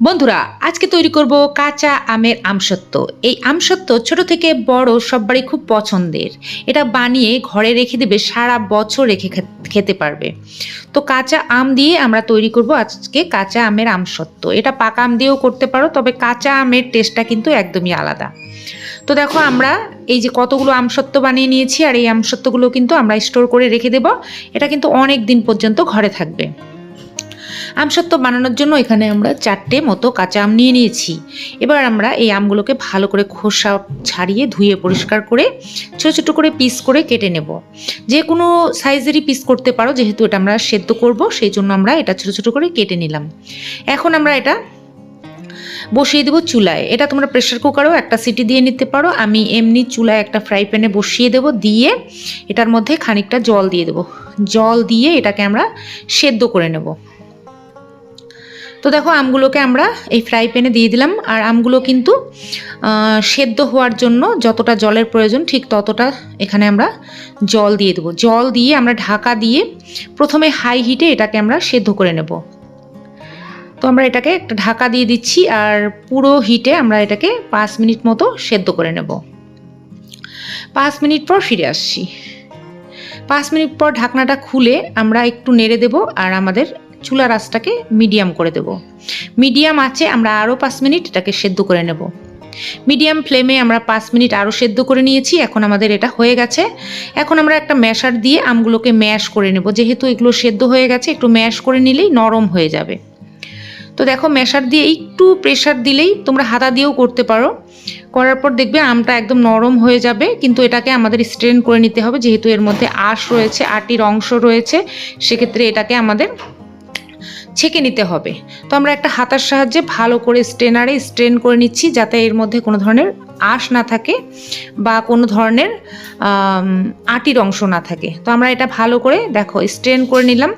বন্ধুরা, আজকে তৈরি করব কাঁচা আমের আমসত্ব এই আমসত্ব ছোট থেকে বড় সববারই খুব পছন্দের। এটা বানিয়ে ঘরে রেখে দেবে, সারা বছর রেখে খেতে পারবে। তো কাঁচা আম দিয়ে আমরা তৈরি করব আজকে কাঁচা আমের আমসত্ব এটা পাকা আম দিয়েও করতে পারো, তবে কাঁচা আমের টেস্টটা কিন্তু একদমই আলাদা। তো দেখো, আমরা এই যে কতগুলো আমসত্ব বানিয়ে নিয়েছি, আর এই আমসত্বগুলো কিন্তু আমরা স্টোর করে রেখে দেব। এটা কিন্তু অনেক দিন পর্যন্ত ঘরে থাকবে। আমসত্ব বানানোর জন্য এখানে আমরা চারটে মতো কাঁচা আম নিয়ে নিয়েছি। এবার আমরা এই আমগুলোকে ভালো করে খোসা ছাড়িয়ে ধুয়ে পরিষ্কার করে ছোটো ছোটো করে পিস করে কেটে নেব। যে কোনো সাইজেরই পিস করতে পারো, যেহেতু এটা আমরা সেদ্ধ করব, সেই জন্য আমরা এটা ছোটো ছোটো করে কেটে নিলাম। এখন আমরা এটা বসিয়ে দেবো চুলায়। এটা তোমরা প্রেশার কুকারেও একটা সিটি দিয়ে নিতে পারো। আমি এমনি চুলায় একটা ফ্রাই প্যানে বসিয়ে দেবো, দিয়ে এটার মধ্যে খানিকটা জল দিয়ে দেবো। জল দিয়ে এটাকে আমরা সেদ্ধ করে নেব। তো দেখো আমগুলোকে আমরা এই ফ্রাই প্যানে দিয়ে দিলাম, আর আমগুলো কিন্তু সেদ্ধ হওয়ার জন্য যতটা জলের প্রয়োজন ঠিক ততটা এখানে আমরা জল দিয়ে দেবো। জল দিয়ে আমরা ঢাকা দিয়ে প্রথমে হাই হিটে এটাকে আমরা সেদ্ধ করে নেব। তো আমরা এটাকে একটা ঢাকা দিয়ে দিচ্ছি, আর পুরো হিটে আমরা এটাকে পাঁচ মিনিট মতো সেদ্ধ করে নেব। পাঁচ মিনিট পর ফিরে আসছি। পাঁচ মিনিট পর ঢাকনাটা খুলে আমরা একটু নেড়ে দেব, আর আমাদের চুলার আঁচটাকে মিডিয়াম করে দেব। মিডিয়াম আছে, আমরা আরও পাঁচ মিনিট এটাকে সেদ্ধ করে নেব। মিডিয়াম ফ্লেমে আমরা পাঁচ মিনিট আরও সেদ্ধ করে নিয়েছি, এখন আমাদের এটা হয়ে গেছে। এখন আমরা একটা ম্যাশার দিয়ে আমগুলোকে ম্যাশ করে নেব। যেহেতু এগুলো সেদ্ধ হয়ে গেছে, একটু ম্যাশ করে নিলেই নরম হয়ে যাবে। তো দেখো, ম্যাশার দিয়ে একটু প্রেশার দিলেই তোমরা হাতা দিয়েও করতে পারো। করার পর দেখবে আমটা একদম নরম হয়ে যাবে, কিন্তু এটাকে আমাদের স্ট্রেন করে নিতে হবে। যেহেতু এর মধ্যে আঁশ রয়েছে, আটির অংশ রয়েছে, সেক্ষেত্রে এটাকে আমাদের ছেঁকে নিতে হবে। তো আমরা একটা হাতার সাহায্যে ভালো করে স্ট্রেনারে স্ট্রেন করে নিচ্ছি যাতে এর মধ্যে কোনো ধরনের আঁশ না থাকে বা কোনো ধরনের আটির অংশ না থাকে। তো আমরা এটা ভালো করে দেখো, স্ট্রেন করে নিলাম।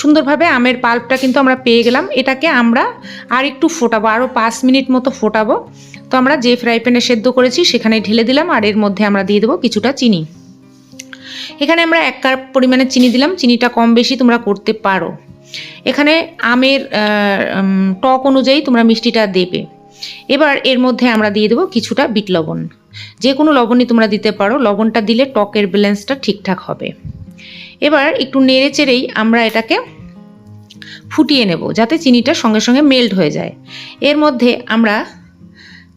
সুন্দরভাবে আমের পাল্পটা কিন্তু আমরা পেয়ে গেলাম। এটাকে আমরা আর একটু ফোটাবো আরও পাঁচ মিনিট মতো ফোটাবো। তো আমরা যে ফ্রাই প্যানে সেদ্ধ করেছি সেখানে ঢেলে দিলাম আর এর মধ্যে আমরা দিয়ে দেবো কিছুটা চিনি। এখানে আমরা এক কাপ পরিমাণে চিনি দিলাম। চিনিটা কম বেশি তোমরা করতে পারো। এখানে আমের টক অনুযায়ী তোমরা মিষ্টিটা দেবে। এবার এর মধ্যে আমরা দিয়ে দেবো কিছুটা বিট লবণ। যে কোনো লবণই তোমরা দিতে পারো, লবণটা দিলে টকের ব্যালেন্সটা ঠিকঠাক হবে। এবার একটু নেড়ে চেড়েই আমরা এটাকে ফুটিয়ে নেব, যাতে চিনিটা সঙ্গে সঙ্গে মেল্ট হয়ে যায়। এর মধ্যে আমরা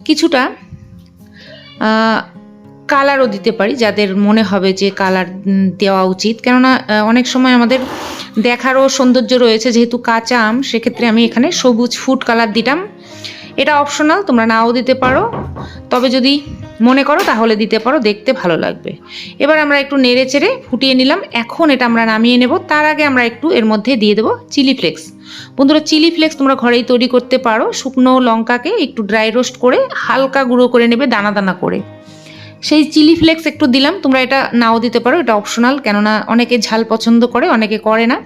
কিছুটা কালারও দিতে পারি, যাদের মনে হবে যে কালার দেওয়া উচিত। কেননা অনেক সময় আমাদের দেখারও সৌন্দর্য রয়েছে, যেহেতু কাঁচা আম, সেক্ষেত্রে আমি এখানে সবুজ ফুড কালার দিলাম এটা অপশনাল তোমরা নাও দিতে পারো। তবে যদি মনে করো, তাহলে দিতে পারো, দেখতে ভালো লাগবে। এবার আমরা একটু নেড়ে চেড়ে ফুটিয়ে নিলাম। এখন এটা আমরা নামিয়ে নেব। তার আগে আমরা একটু এর মধ্যে দিয়ে দেবো চিলি ফ্লেক্স বন্ধুরা চিলি ফ্লেক্স তোমরা ঘরেই তৈরি করতে পারো। শুকনো লঙ্কাকে একটু ড্রাই রোস্ট করে হালকা গুঁড়ো করে নেবে, দানা দানা করে। সেই চিলি ফ্লেক্স একটু দিলাম, তোমরা এটা নাও দিতে পারো, এটা অপশনাল কেননা অনেকে ঝাল পছন্দ করে, অনেকে করে না।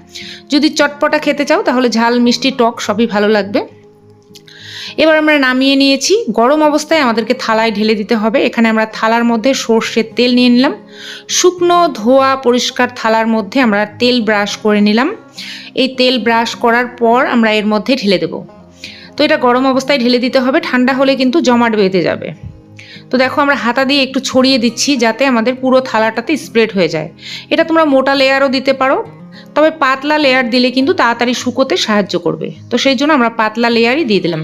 যদি চটপটা খেতে চাও, তাহলে ঝাল, মিষ্টি, টক সবই ভালো লাগবে। এবার আমরা নামিয়ে নিয়েছি। গরম অবস্থায় আমাদেরকে থালায় ঢেলে দিতে হবে। এখানে আমরা থালার মধ্যে সর্ষের তেল নিয়ে নিলাম। শুকনো ধোয়া পরিষ্কার থালার মধ্যে আমরা তেল ব্রাশ করে নিলাম। এই তেল ব্রাশ করার পর আমরা এর মধ্যে ঢেলে দেব। তো এটা গরম অবস্থায় ঢেলে দিতে হবে। ঠান্ডা হলে কিন্তু জমাট বেঁধে যাবে। তো দেখো আমরা হাতা দিয়ে একটু ছড়িয়ে দিচ্ছি যাতে আমাদের পুরো থালাটাতে স্প্রেড হয়ে যায়। এটা তোমরা মোটা লেয়ারও দিতে পারো, তবে পাতলা লেয়ার দিলে কিন্তু তাড়াতাড়ি শুকোতে সাহায্য করবে। তো সেই জন্য আমরা পাতলা লেয়ারই দিয়ে দিলাম।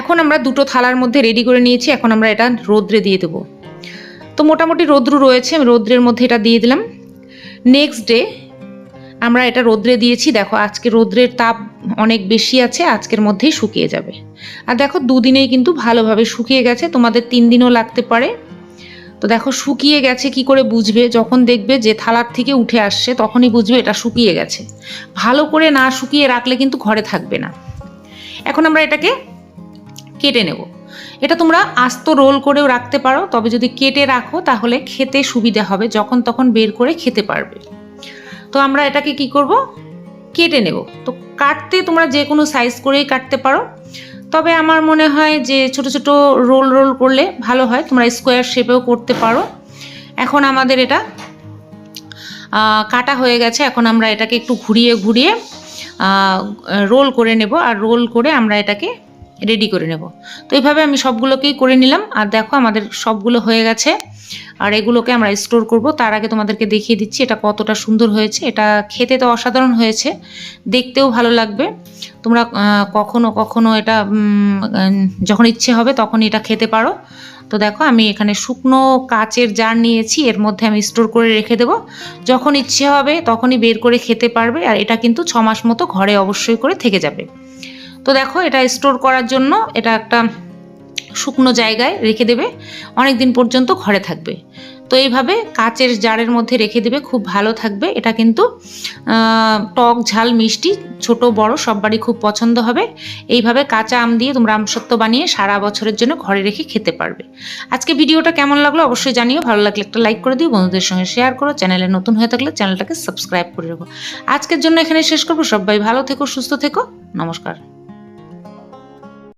এখন আমরা দুটো থালার মধ্যে রেডি করে নিয়েছি, এখন আমরা এটা রোদ্রে দিয়ে দেবো। তো মোটামুটি রৌদ্র রয়েছে, আমি রৌদ্রের মধ্যে এটা দিয়ে দিলাম। নেক্সট ডে আমরা এটা রোদ্রে দিয়েছি, দেখো আজকে রোদ্রের তাপ অনেক বেশি আছে, আজকের মধ্যেই শুকিয়ে যাবে। আর দেখো দুদিনেই কিন্তু ভালোভাবে শুকিয়ে গেছে, তোমাদের তিন দিনও লাগতে পারে। তো দেখো শুকিয়ে গেছে কি করে বুঝবে? যখন দেখবে যে থালার থেকে উঠে আসছে, তখনই বুঝবে এটা শুকিয়ে গেছে। ভালো করে না শুকিয়ে রাখলে কিন্তু ঘরে থাকবে না। এখন আমরা এটাকে কেটে নেব। এটা তোমরা আস্ত রোল করেও রাখতে পারো, তবে যদি কেটে রাখো তাহলে খেতে সুবিধা হবে, যখন তখন বের করে খেতে পারবে। তো আমরা এটাকে কি করব? কেটে নেব। তো কাটতে তোমরা যে কোনো সাইজ করেই কাটতে পারো। তবে আমার মনে হয় যে ছোট ছোট রোল রোল করলে ভালো হয়, তোমরা স্কোয়ার শেপেও করতে পারো। এখন আমাদের এটা কাটা হয়ে গেছে, এখন আমরা এটাকে একটু ঘুরিয়ে ঘুরিয়ে রোল করে নেব। আর রোল করে আমরা এটাকে রেডি করে নেব। তো এইভাবে আমি সবগুলোকেই করে নিলাম। আর দেখো আমাদের সবগুলো হয়ে গেছে। আর এগুলোকে আমরা স্টোর করব। তার আগে তোমাদেরকে দেখিয়ে দিচ্ছি এটা কতটা সুন্দর হয়েছে। এটা খেতে তো অসাধারণ হয়েছে। দেখতেও ভালো লাগবে। তোমরা কখনো কখনো এটা যখন ইচ্ছে হবে তখনই এটা খেতে পারো। তো দেখো আমি এখানে শুকনো কাচের জার নিয়েছি। এর মধ্যে আমি স্টোর করে রেখে দেবো। যখন ইচ্ছে হবে তখনই বের করে খেতে পারবে। আর এটা কিন্তু ছ মাস মতো ঘরে অবশ্যই করে থেকে যাবে। তো দেখো, এটা স্টোর করার জন্য এটা একটা শুকনো জায়গায় রেখে দেবে। অনেক দিন পর্যন্ত ঘরে থাকবে। তো এইভাবে কাচের জারের মধ্যে রেখে দেবে, খুব ভালো থাকবে। এটা কিন্তু টক, ঝাল, মিষ্টি, ছোট, বড়, সববারই খুব পছন্দ হবে। এইভাবে কাঁচা আম দিয়ে তোমরা আমসত্ব বানিয়ে সারা বছরের জন্য ঘরে রেখে খেতে পারবে। আজকে ভিডিওটা কেমন লাগল অবশ্যই জানিও। ভালো লাগলে একটা লাইক করে দিও, বন্ধুদের সঙ্গে শেয়ার করো। চ্যানেলে নতুন হয়ে থাকলে চ্যানেলটাকে সাবস্ক্রাইব করে রাখো। আজকের জন্য এখানে শেষ করব। সবাই ভালো থেকো, সুস্থ থেকো। নমস্কার।